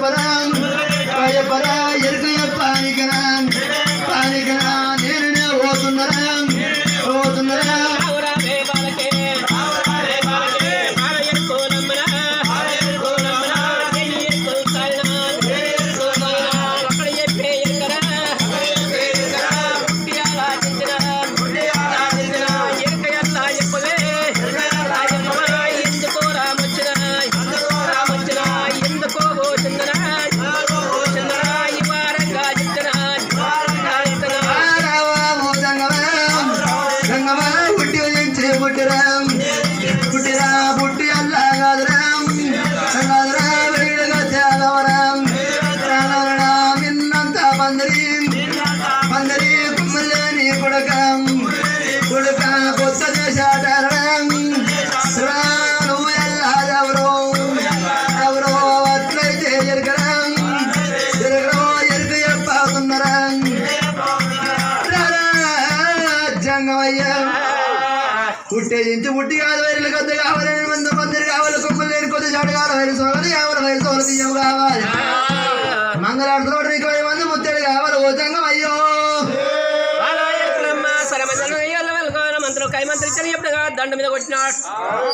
But I'm. పందిరి పందిరి కుమ్మలేని కొడకం కొడక కొత్త దేశాటరం నువ్వు ఎల్లా ఎవరో ఎవరో అట్లయితే ఎరగరం ఎరగరో ఎరుక చెప్పాతున్నారం జంగమయ్యా. పుట్టేదించి పుట్టి కాదు వైరులు కొద్ది కావాలి మంది మందిరి కావాలి కుక్కలు లేని కొద్ది చాటు కావాలి వైరు సోగలు ఎవరు వైరు సోగలు బియ్యం కావాలి? కొట్టినాడు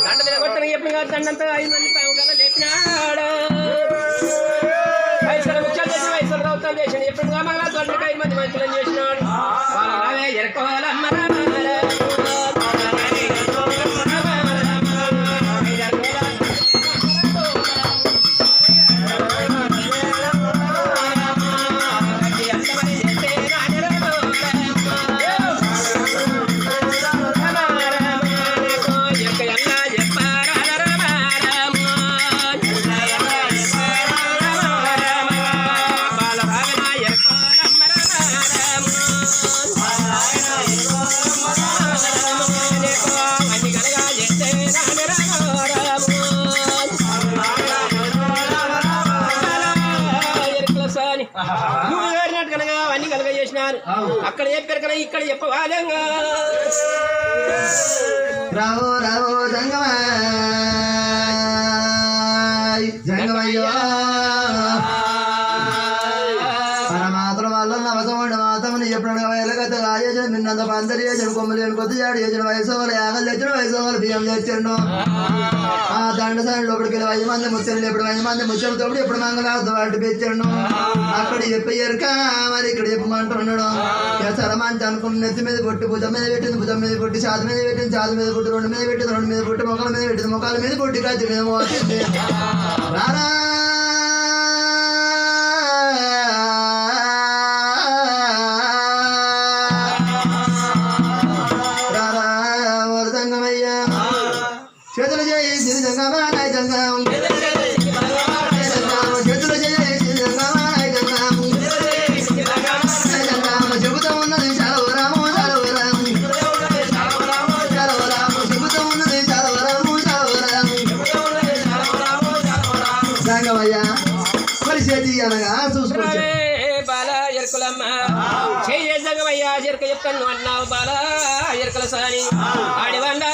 దండ మీద కొట్టని చెప్పిన దండంతా ఐదు మంది పైగా లేపినాడు. వయసులో ముఖ్యాలు చేసి వయసులో రౌతాలు చేసిన ఎప్పుడుగా మళ్ళా దొండకి ఐదు మంది మంత్రులను చేసినాడు. వాళ్ళవే ఎరుకోవాలమ్మ అక్కడ చెప్పారు కదా ఇక్కడ చెప్పవాలంగా రావో రావో జంగమా? రాజేసిన చేసాడు కొమ్మలు చేసిన కొమ్మలేని కొద్ది జాడు వయసు వాళ్ళు యాగలు తెచ్చాడు వయసు వాళ్ళు బియ్యం తెచ్చాడు. ఆ దండ సైడ్ లోపలికి వెళ్ళి ఐదు మంది ముచ్చలు ఎప్పుడు ఐదు మంది ముచ్చలు తోడు ఎప్పుడు మంగళార్థం వాటి పెట్టాడు అక్కడ చెప్పి ఎరక మరి ఇక్కడ చెప్పమంటున్నాడు. సర అనుకున్న నెత్తి మీద కొట్టి భుజం మీద పెట్టింది భుజం మీద కొట్టి చాతి మీద పెట్టింది చాతి మీద కొట్టి రెండు మీద పెట్టింది రెండు మీద కొట్టి మొక్కల మీద పెట్టింది మొక్కల మీద కొట్టి కత్తి మీద మోసింది. రారా రారా చేతులు చేసి జంగం చేతులు చేసి జంగం జంగం చెబుతా ఉన్నది చెబుతా ఉన్నది సంగమయ్యా మరి చేతి అనగా చూసుకోవచ్చు బాల ఎరుకులమ్మ. చెయ్య జగమయ్యా ఎరుక చెప్తాను అన్నావు బాల ఎరుకల సాని. ఆడి వండా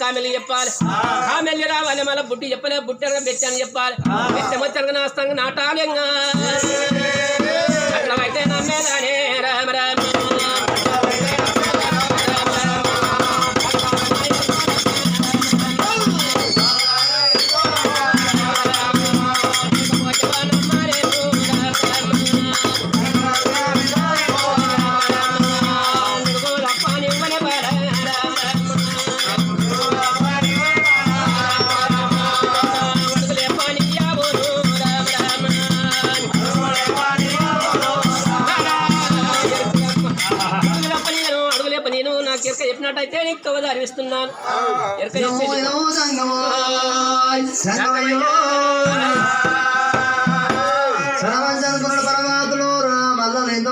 కామెలు చెప్పాలి. కామెల్లి రావాలి మళ్ళీ బుట్టి చెప్పలే బుట్టి అనగా బెచ్చని చెప్పాలి బెచ్చమొచ్చనగా నాస్తంగా నాటాలింగా అట్లమైతే నమ్మేదానే రామ రామ.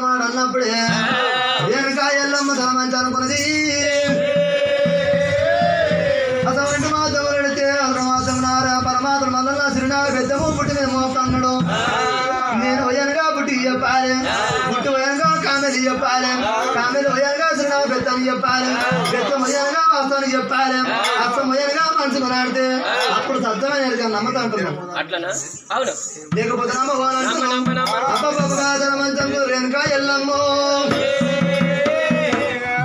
మాట అన్నప్పుడే రేణుకా ఎల్లమ్మ సరమంచి అనుకున్నది అటువంటి మాత్రం వెళితే అతను మాత్రం నారా పరమాత్మ మల్ల శ్రీనా పెద్దము పుట్టి మీద మోపుతున్నాడు నేను వయనగా పుట్టి చెప్పాలి పుట్టి వయనగా కామెలి చెప్పాలి కామెలి వయనగా శ్రీనా పెద్దని చెప్పాలి పెద్ద వయనగా వాస్తవాన్ని చెప్పాలి అర్థం వయనగా మనసు కొనాడితే అప్పుడు సత్యమైన ఎరుక నమ్మతా అంటున్నాం లేకపోతే అబ్బబ్బబ్బగాదరమంచంలో రేణుకా ఎల్లమ్మో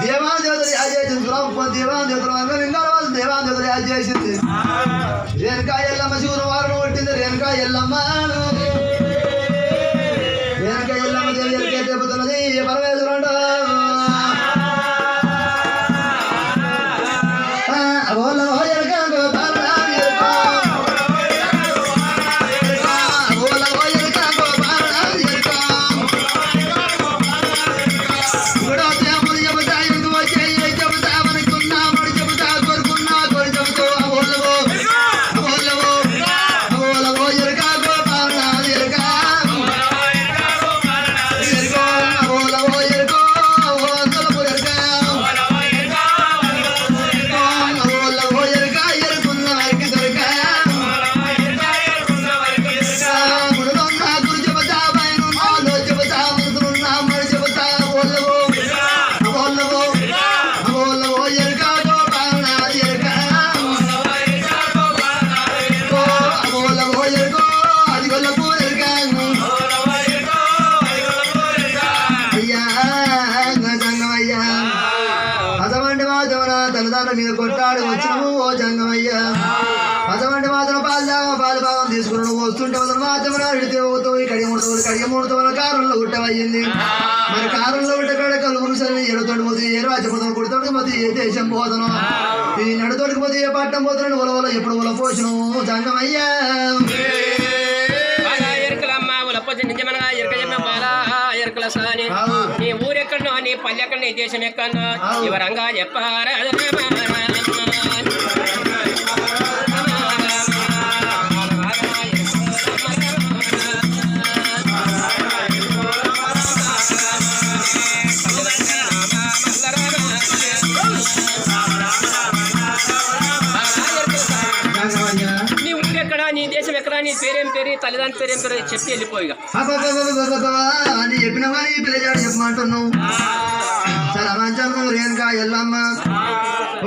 దేవాదేవతలు యాజ్ చేసింది దేవాదేవతలు వాళ్ళు దేవాదేవతలు యాజ్ చేసింది రేణుకా ఎల్లమ్మ శివుడు వారు కొట్టింది రేణుకా ఎల్లమ్మ పాలు భాగం తీసుకున్నాడు వస్తుంటే మాత్రం మాత్రమున ఇడితే పోతావు కడిగ ముడతావు కడిగ ముడతావు కారంలో గుట్టవయ్యింది మరి కారంలో గుట్ట కాడ కలుగురు సరే ఎడతోటి పోతే ఏ రాజపోతాం కుడితోటి పోతే ఏ దేశం పోతాను ఈ నడుతోటికి పోతే ఏ పట్టం పోతున్నాడు ఉల ఉల ఎప్పుడు ఉల పోషను ఆవు. నీ ఊరెక్కడో నీ పల్లె ఎక్కడ నీ దేశం ఎక్కడో ఆవు. వివరంగా చెప్పారా? పేరు తల్లిదండ్రుల పేరేం పేరు చెప్పి అని చెప్పినవా ఈ పిల్లజాడు చెప్పమంటున్నావు. చాలా మంచి రేణుకా ఎల్లమ్మ.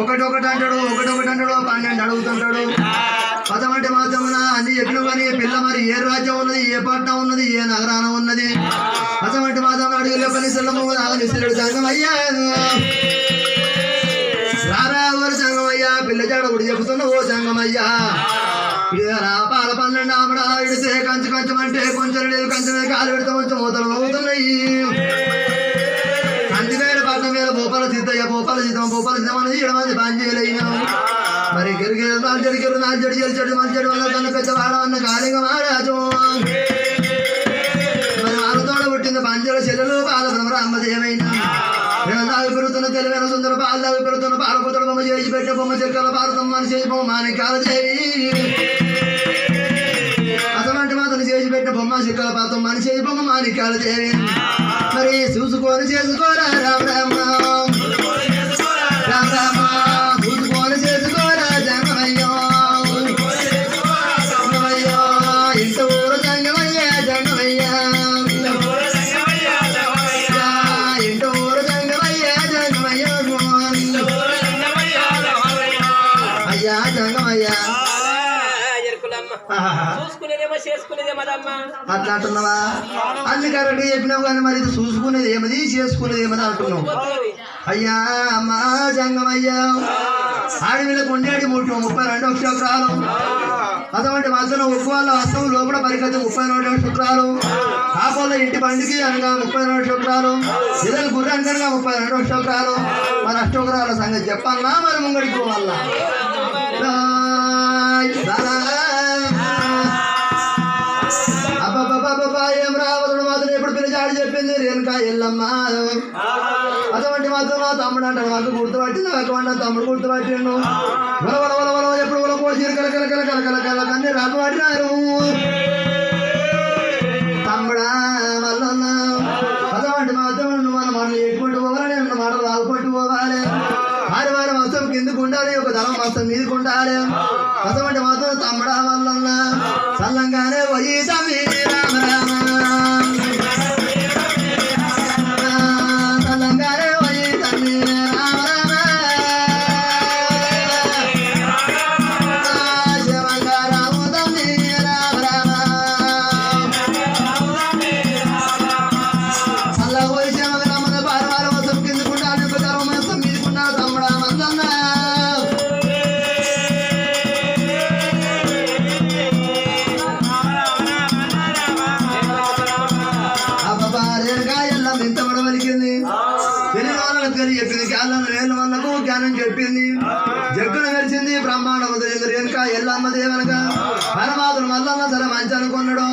ఒకటి ఒకటి అంటాడు ఒకటి ఒకటి అంటాడు పన్నెండు అడుగుతుంటాడు పదమంటే మాత్రమున అన్ని చెప్పిన కానీ పిల్ల మరి ఏ రాజ్యం ఉన్నది ఏ పట్టణం ఉన్నది ఏ నగరాన ఉన్నది? పదమంటే మాత్రం అడుగులో పని సెల్లము నాగనిస్తున్నాడు సంగం అయ్యా. రారా ఓరి సంగమయ్యా పిల్లజాడ ఒకటి చెబుతున్నావు ఓ సంగమయ్యా ఇదేరా పాల పన్నెండు ఆమడ ఇడితే కంచు కంచం అంటే కొంచెం లేదు కంచెం మీద కాలు పెడితే కొంచెం మూతలు అవుతున్నాయి కందివేడ పట్నం మీద భూపాల సిద్ధయ్య భూపాల సిద్ధం భూపాల సిద్ధం అనేది మరి మంది పని చేయలేను మరి గిరిగిరి చెడు గిరి నాల్చెడు చెడు వల్ల కన్న పెద్ద వాడవన్న కాళింగ మహారాజు మరి వాళ్ళతోడ పుట్టిన పంచల చెల్లెలు బాల బ్రహ్మరామదేవైన దాగి పెరుగుతున్న తెలివైన సుందర పాలు పెరుగుతున్న పాలపుతుడు బొమ్మ చేసి పెట్టే బొమ్మ చెక్కల భారతం మనిషి చేసి బొమ్మ మాణికాల దేవి పెట్టిన బొమ్మ మనిషి బొమ్మ మాణికాల మరి చూసుకొని చేసుకోరా రామ రామ అట్లా అంటున్నావా అన్ని కరెక్ట్ చెప్పినావు కానీ మరి ఇది చూసుకునేది ఏమది చేసుకునేది ఏమది అంటున్నావు? అయ్యా అమ్మా జంగమయ్యా. ఆడవిళ్ళ కొండేడి ముట్టు ముప్పై రెండు శుక్రాలు అటువంటి మధ్యలో ఉప్పు వాళ్ళ లోపల పరిగెత్తి ముప్పై రెండు శుక్రాలు కాపోల ఇంటి బండికి అనగా ముప్పై రెండు శుక్రాలు ఇదలు గుర్రానికి అనగా ముప్పై రెండు శుక్రాలు మన అష్టోగ్రాల సంగతి చెప్పాలనా మరి ముంగడికి ఎల్లమ్మ అటువంటి మాత్రం మా తమ్ముడు అంటాడు మాకు గుర్తుపట్టింది ఒక తమ్ముడు గుర్తుపట్టిండు. వల వల వల వల ఎప్పుడు వల పోసి కల కల కల కల కల కల కన్నీ రాళ్ళు పట్టినారు. తమ్ముడా అటువంటి మన మాటలు ఎక్కుంటూ పోవాలి మన మాటలు రాలుకుంటూ పోవాలి. వారి వారి మొత్తం కిందకు ఉండాలి ఒక ధనం మొత్తం మీదకు ఉండాలి. అటువంటి మాత్రం తమ్ముడా మల్లన్న. సల్లంగానే పోయి తమ్మి రామ రామ వెలిసింది బ్రహ్మాండం తెలియదు రేణుక ఎల్లమ్మ దేవనక పరమాత్మ మల్లన్న సరే మంచి అనుకున్నాడు.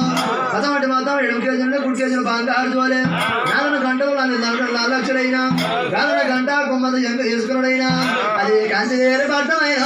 అటువంటి మాత్రం ఎడమ కేజీలు గుడి కేజీలు బంగారు జోలే నాలుగు గంటలు నన్ను నలభై నాలుగు గంట కొమ్మది ఎంక తీసుకున్నాడైనా అది కాంతి వేరే పట్టమైన